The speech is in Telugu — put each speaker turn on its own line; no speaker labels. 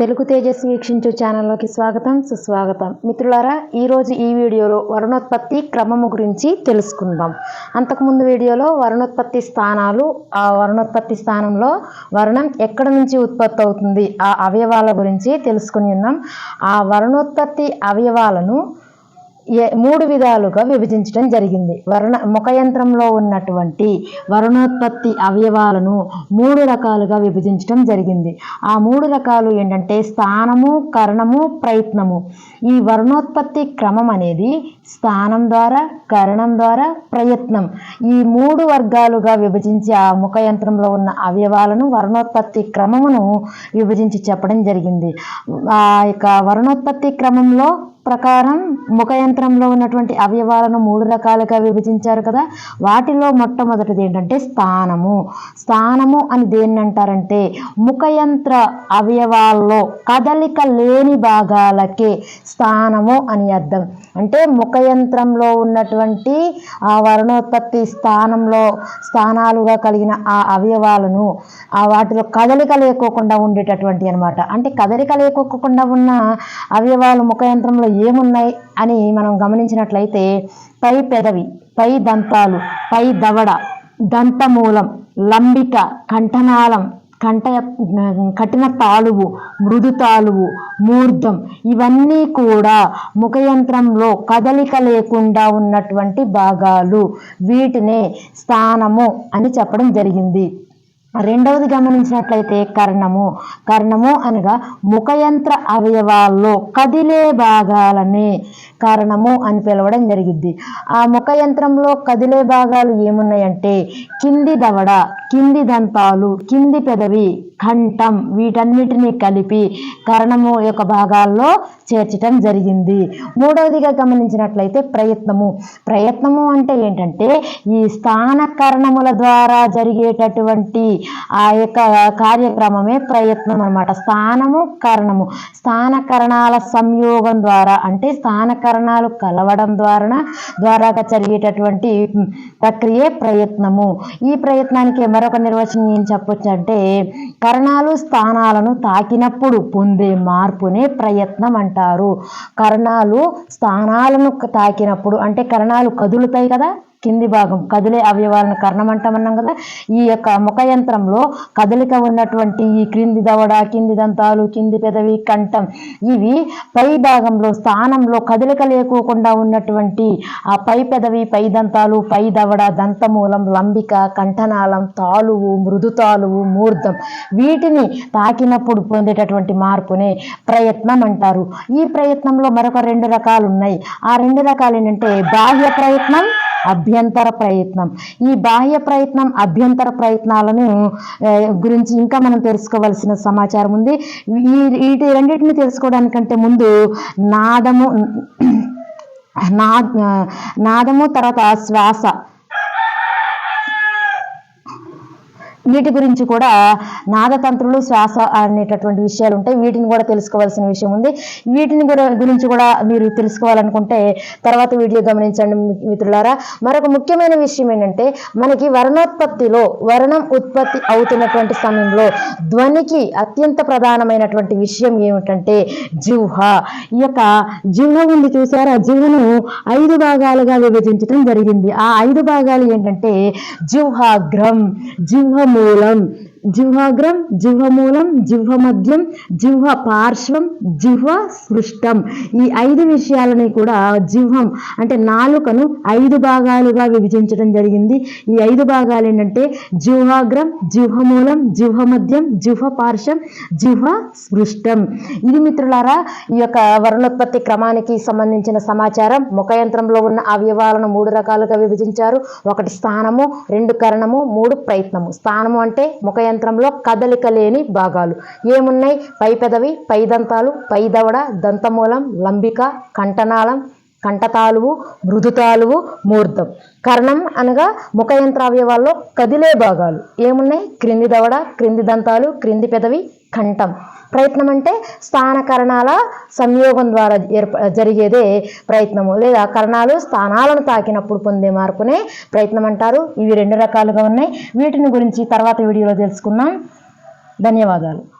తెలుగు తేజస్వి వీక్షించు ఛానల్లోకి స్వాగతం సుస్వాగతం. మిత్రులారా ఈరోజు ఈ వీడియోలో వరుణోత్పత్తి క్రమము గురించి తెలుసుకుందాం. అంతకుముందు వీడియోలో వరుణోత్పత్తి స్థానాలు ఆ వరుణోత్పత్తి స్థానంలో వర్ణం ఎక్కడ నుంచి ఉత్పత్తి అవుతుంది ఆ అవయవాల గురించి తెలుసుకుని ఉన్నాం. ఆ వరుణోత్పత్తి అవయవాలను మూడు విధాలుగా విభజించడం జరిగింది. వర్ణ ముఖయంత్రంలో ఉన్నటువంటి వరుణోత్పత్తి అవయవాలను మూడు రకాలుగా విభజించడం జరిగింది. ఆ మూడు రకాలు ఏంటంటే స్థానము కరణము ప్రయత్నము. ఈ వర్ణోత్పత్తి క్రమం అనేది స్థానం ద్వారా కరణం ద్వారా ప్రయత్నం. ఈ మూడు వర్గాలుగా విభజించి ఆ ముఖయంత్రంలో ఉన్న అవయవాలను వర్ణోత్పత్తి క్రమమును విభజించి చెప్పడం జరిగింది. ఆ యొక్క వర్ణోత్పత్తి క్రమంలో ప్రకారం ముఖయంత్రంలో ఉన్నటువంటి అవయవాలను మూడు రకాలుగా విభజించారు కదా. వాటిలో మొట్టమొదటిది ఏంటంటే స్థానము. స్థానము అని దేన్ని అంటారంటే ముఖయంత్ర అవయవాల్లో కదలిక లేని భాగాలకే స్థానము అని అర్థం. అంటే ముఖయంత్రంలో ఉన్నటువంటి ఆ వర్ణోత్పత్తి స్థానంలో స్థానాలుగా కలిగిన ఆ అవయవాలను ఆ వాటిలో కదలిక లేకోకుండా ఉండేటటువంటి అనమాట అంటే కదలిక లేకోకుండా ఉన్న అవయవాలు ముఖయంత్రంలో ఏమున్నాయి అని మనం గమనించినట్లయితే పై పెదవి పై దంతాలు పై దవడ దంతమూలం లంబిక కంఠనాళం కంఠ కఠిన తాలువు మృదు తాలువు మూర్ధం ఇవన్నీ కూడా ముఖయంత్రంలో కదలిక లేకుండా ఉన్నటువంటి భాగాలు. వీటినే స్థానము అని చెప్పడం జరిగింది. రెండవది గమనించినట్లయితే కర్ణము. కర్ణము అనగా ముఖయంత్ర అవయవాల్లో కదిలే భాగాలనే కర్ణము అని పిలవడం జరిగింది ఆ ముఖయంత్రంలో కదిలే భాగాలు ఏమున్నాయంటే కింది దవడ కింది దంతాలు కింది పెదవి కంఠం వీటన్నిటినీ కలిపి కరణము యొక్క భాగాల్లో చేర్చటం జరిగింది. మూడవదిగా గమనించినట్లయితే ప్రయత్నము. ప్రయత్నము అంటే ఏంటంటే ఈ స్థానకరణముల ద్వారా జరిగేటటువంటి ఆ యొక్క కార్యక్రమమే ప్రయత్నం అనమాట స్థానము కరణము. స్థానకరణాల సంయోగం ద్వారా అంటే స్థానకరణాలు కలవడం ద్వారా ద్వారా జరిగేటటువంటి ప్రక్రియ ప్రయత్నము. ఈ ప్రయత్నానికి మరొక నిర్వచనం ఏం చెప్పొచ్చు అంటే కరణాలు స్థానాలను తాకినప్పుడు పొందే మార్పునే ప్రయత్నం అంటారు. కరణాలు స్థానాలను తాకినప్పుడు అంటే కరణాలు కదులుతాయి కదా? కింది భాగం కదిలే అవయవాలను కర్ణం అంటామన్నాం కదా. ఈ యొక్క ముఖ యంత్రంలో కదలిక ఉన్నటువంటి ఈ క్రింది దవడ కింది దంతాలు కింది పెదవి కంఠం ఇవి పై భాగంలో స్థానంలో కదలిక లేకోకుండా ఉన్నటువంటి ఆ పై పెదవి పై దంతాలు పై దవడ దంతమూలం లంబిక కంఠనాళం తాలువు మృదుతాలువు మూర్ధం వీటిని తాకినప్పుడు పొందేటటువంటి మార్పునే ప్రయత్నం అంటారు. ఈ ప్రయత్నంలో మరొక రెండు రకాలు ఉన్నాయి ఆ రెండు రకాలు ఏంటంటే బాహ్య ప్రయత్నం అభ్యంతర ప్రయత్నం. ఈ బాహ్య ప్రయత్నం అభ్యంతర ప్రయత్నాలను గురించి ఇంకా మనం తెలుసుకోవాల్సిన సమాచారం ఉంది. ఈ వీటి రెండింటిని తెలుసుకోవడానికంటే ముందు నాదము నా నాదము తర్వాత శ్వాస. వీటి గురించి కూడా నాదతంత్రులు శ్వాస అనేటటువంటి విషయాలు ఉంటాయి. వీటిని కూడా తెలుసుకోవాల్సిన విషయం ఉంది. వీటిని గురించి కూడా మీరు తెలుసుకోవాలనుకుంటే తర్వాత వీడియో గమనించండి మిత్రులారా. మరొక ముఖ్యమైన విషయం ఏంటంటే మనకి వర్ణోత్పత్తిలో వర్ణం ఉత్పత్తి అవుతున్నటువంటి సమయంలో ధ్వనికి అత్యంత ప్రధానమైనటువంటి విషయం ఏమిటంటే జిహ్వ. ఈ యొక్క జిహ్వ ఉంది చూసారా? జిహ్వను ఐదు భాగాలుగా విభజించడం జరిగింది. ఆ ఐదు భాగాలు ఏంటంటే జిహ్వాగ్రం. జిహ్వము மூலம் జిహ్వాగ్రం జిహ్వమూలం జిహ్వమధ్యం జిహ్వ పార్శ్వం జిహ్వ సృష్టం ఈ ఐదు విషయాలని కూడా జిహ్వం అంటే నాలుకను ఐదు భాగాలుగా విభజించడం జరిగింది. ఈ ఐదు భాగాలు ఏంటంటే జిహ్వాగ్రం జిహ్వమూలం జిహ్వమధ్యం జిహ్వ పార్శ్వం జిహ్వ సృష్టం ఇది మిత్రులారా ఈ యొక్క వర్ణోత్పత్తి క్రమానికి సంబంధించిన సమాచారం. ముఖయంత్రంలో ఉన్న అవయవాలను మూడు రకాలుగా విభజించారు. ఒకటి స్థానము రెండు కరణము మూడు ప్రయత్నము. స్థానము అంటే ముఖ యంత్రంలో కదలిక లేని భాగాలు. ఏమున్నాయి? పై పెదవి పై దంతాలు పై దవడ దంతమూలం లంబిక కంఠనాళం కంఠతాలువు మృదుతాలువు మూర్ధం కర్ణం అనగా ముఖ యంత్రావయవాల్లో కదిలే భాగాలు. ఏమున్నాయి? క్రింది దవడ క్రింది దంతాలు క్రింది పెదవి కంఠం. ప్రయత్నం అంటే స్థానకరణాల సంయోగం ద్వారా ఏర్ప జరిగేదే ప్రయత్నము. లేదా కరణాలు స్థానాలను తాకినప్పుడు పొందే మార్పునే ప్రయత్నం అంటారు ఇవి రెండు రకాలుగా ఉన్నాయి. వీటిని గురించి తర్వాత వీడియోలో తెలుసుకుందాం. ధన్యవాదాలు.